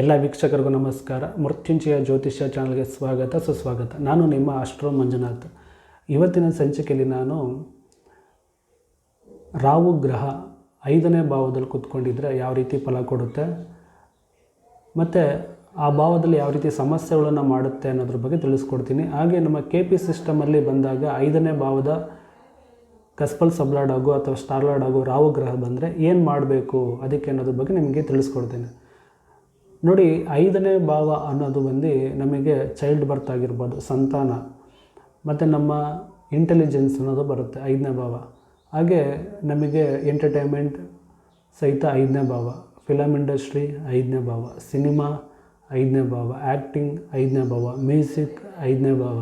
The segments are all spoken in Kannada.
ಎಲ್ಲ ವೀಕ್ಷಕರಿಗೂ ನಮಸ್ಕಾರ. ಮೃತ್ಯುಂಜಯ ಜ್ಯೋತಿಷ್ಯ ಚಾನಲ್ಗೆ ಸ್ವಾಗತ, ಸುಸ್ವಾಗತ. ನಾನು ನಿಮ್ಮ ಅಷ್ಟ್ರೋ ಮಂಜುನಾಥ್. ಇವತ್ತಿನ ಸಂಚಿಕೆಯಲ್ಲಿ ನಾನು ರಾಹು ಗ್ರಹ ಐದನೇ ಭಾವದಲ್ಲಿ ಕೂತ್ಕೊಂಡಿದ್ರೆ ಯಾವ ರೀತಿ ಫಲ ಕೊಡುತ್ತೆ, ಮತ್ತು ಆ ಭಾವದಲ್ಲಿ ಯಾವ ರೀತಿ ಸಮಸ್ಯೆಗಳನ್ನು ಮಾಡುತ್ತೆ ಅನ್ನೋದ್ರ ಬಗ್ಗೆ ತಿಳಿಸ್ಕೊಡ್ತೀನಿ. ಹಾಗೆ ನಮ್ಮ ಕೆ ಪಿ ಸಿಸ್ಟಮಲ್ಲಿ ಬಂದಾಗ ಐದನೇ ಭಾವದ ಕಸ್ಪಲ್ ಸಬ್ಲಾಡ್ ಆಗೋ ಅಥವಾ ಸ್ಟಾರ್ಲಾಡ್ ಆಗೋ ರಾಹು ಗ್ರಹ ಬಂದರೆ ಏನು ಮಾಡಬೇಕು ಅದಕ್ಕೆ ಅನ್ನೋದ್ರ ಬಗ್ಗೆ ನಿಮಗೆ ತಿಳಿಸ್ಕೊಡ್ತೀನಿ. ನೋಡಿ, ಐದನೇ ಭಾವ ಅನ್ನೋದು ಬಂದು ನಮಗೆ ಚೈಲ್ಡ್ ಬರ್ತ್ ಆಗಿರ್ಬೋದು, ಸಂತಾನ. ಮತ್ತು ನಮ್ಮ ಇಂಟೆಲಿಜೆನ್ಸ್ ಅನ್ನೋದು ಬರುತ್ತೆ, ಐದನೇ ಭಾವ. ಹಾಗೆ ನಮಗೆ ಎಂಟರ್ಟೈನ್ಮೆಂಟ್ ಸಹಿತ ಐದನೇ ಭಾವ. ಫಿಲಮ್ ಇಂಡಸ್ಟ್ರಿ ಐದನೇ ಭಾವ. ಸಿನಿಮಾ ಐದನೇ ಭಾವ. ಆ್ಯಕ್ಟಿಂಗ್ ಐದನೇ ಭಾವ. ಮ್ಯೂಸಿಕ್ ಐದನೇ ಭಾವ.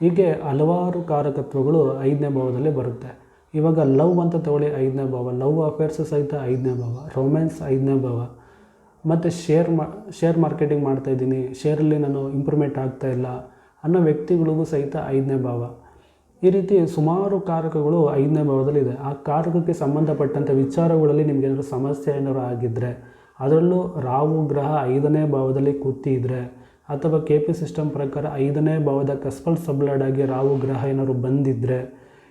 ಹೀಗೆ ಹಲವಾರು ಕಾರಕತ್ವಗಳು ಐದನೇ ಭಾವದಲ್ಲಿ ಬರುತ್ತೆ. ಇವಾಗ ಲವ್ ಅಂತ ತಗೊಳ್ಳಿ, ಐದನೇ ಭಾವ. ಲವ್ ಅಫೇರ್ಸ್ ಸಹಿತ ಐದನೇ ಭಾವ. ರೊಮ್ಯಾನ್ಸ್ ಐದನೇ ಭಾವ. ಮತ್ತು ಶೇರ್ ಮಾ ಶೇರ್ ಮಾರ್ಕೆಟಿಂಗ್ ಮಾಡ್ತಾಯಿದ್ದೀನಿ ಶೇರಲ್ಲಿ ನಾನು ಇಂಪ್ರೂವ್ಮೆಂಟ್ ಆಗ್ತಾ ಇಲ್ಲ ಅನ್ನೋ ವ್ಯಕ್ತಿಗಳಿಗೂ ಸಹಿತ ಐದನೇ ಭಾವ. ಈ ರೀತಿ ಸುಮಾರು ಕಾರಕಗಳು ಐದನೇ ಭಾವದಲ್ಲಿದೆ ಆ ಕಾರಕಕ್ಕೆ ಸಂಬಂಧಪಟ್ಟಂಥ ವಿಚಾರಗಳಲ್ಲಿ ನಿಮ್ಗೆ ಏನಾದರೂ ಸಮಸ್ಯೆ ಏನಾದರೂ ಆಗಿದ್ದರೆ ಅದರಲ್ಲೂ ರಾಹು ಗ್ರಹ ಐದನೇ ಭಾವದಲ್ಲಿ ಕೂತಿದ್ರೆ, ಅಥವಾ ಕೆ ಪಿ ಸಿಸ್ಟಮ್ ಪ್ರಕಾರ ಐದನೇ ಭಾವದ ಕಸ್ಪಲ್ ಸಬ್ಲಡ್ ಆಗಿ ರಾಹು ಗ್ರಹ ಏನಾದ್ರು ಬಂದಿದ್ದರೆ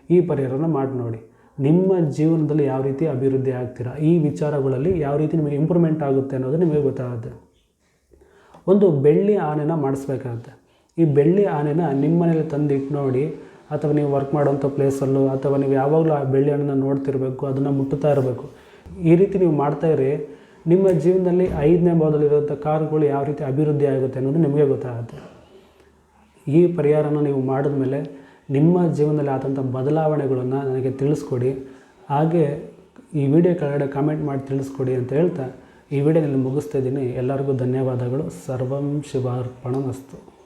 ಈ ಪರಿಹಾರನ ಮಾಡಿ ನೋಡಿ. ನಿಮ್ಮ ಜೀವನದಲ್ಲಿ ಯಾವ ರೀತಿ ಅಭಿವೃದ್ಧಿ ಆಗ್ತೀರಾ? ಈ ವಿಚಾರಗಳಲ್ಲಿ ಯಾವ ರೀತಿ ನಿಮಗೆ ಇಂಪ್ರೂವ್ಮೆಂಟ್ ಆಗುತ್ತೆ ಅನ್ನೋದು ನಿಮಗೆ ಗೊತ್ತಾಗುತ್ತೆ. ಒಂದು ಬೆಳ್ಳಿ ಆನೆನ ಮಾಡಿಸ್ಬೇಕಾಗುತ್ತೆ. ಈ ಬೆಳ್ಳಿ ಆನೆನ ನಿಮ್ಮ ಮನೇಲಿ ತಂದಿಟ್ಟು ನೋಡಿ, ಅಥವಾ ನೀವು ವರ್ಕ್ ಮಾಡೋಂಥ ಪ್ಲೇಸಲ್ಲೂ ಅಥವಾ ನೀವು ಯಾವಾಗಲೂ ಆ ಬೆಳ್ಳಿ ಆನೆನ ನೋಡ್ತಿರಬೇಕು, ಅದನ್ನು ಮುಟ್ಟುತ್ತಾ ಇರಬೇಕು. ಈ ರೀತಿ ನೀವು ಮಾಡ್ತಾ ಇರಿ, ನಿಮ್ಮ ಜೀವನದಲ್ಲಿ ಐದನೇ ಭಾವದಲ್ಲಿರುವಂಥ ಕಾರುಗಳು ಯಾವ ರೀತಿ ಅಭಿವೃದ್ಧಿ ಆಗುತ್ತೆ ಅನ್ನೋದು ನಿಮಗೆ ಗೊತ್ತಾಗುತ್ತೆ. ಈ ಪರಿಹಾರನ ನೀವು ಮಾಡಿದ್ಮೇಲೆ ನಿಮ್ಮ ಜೀವನದಲ್ಲಿ ಆದಂಥ ಬದಲಾವಣೆಗಳನ್ನು ನನಗೆ ತಿಳಿಸ್ಕೊಡಿ. ಹಾಗೆ ಈ ವಿಡಿಯೋ ಕೆಳಗಡೆ ಕಾಮೆಂಟ್ ಮಾಡಿ ತಿಳಿಸ್ಕೊಡಿ ಅಂತ ಹೇಳ್ತಾ ಈ ವಿಡಿಯೋನಲ್ಲಿ ಮುಗಿಸ್ತಾ ಇದ್ದೀನಿ. ಎಲ್ಲರಿಗೂ ಧನ್ಯವಾದಗಳು. ಸರ್ವಂ ಶಿವಾರ್ಪಣಮಸ್ತು.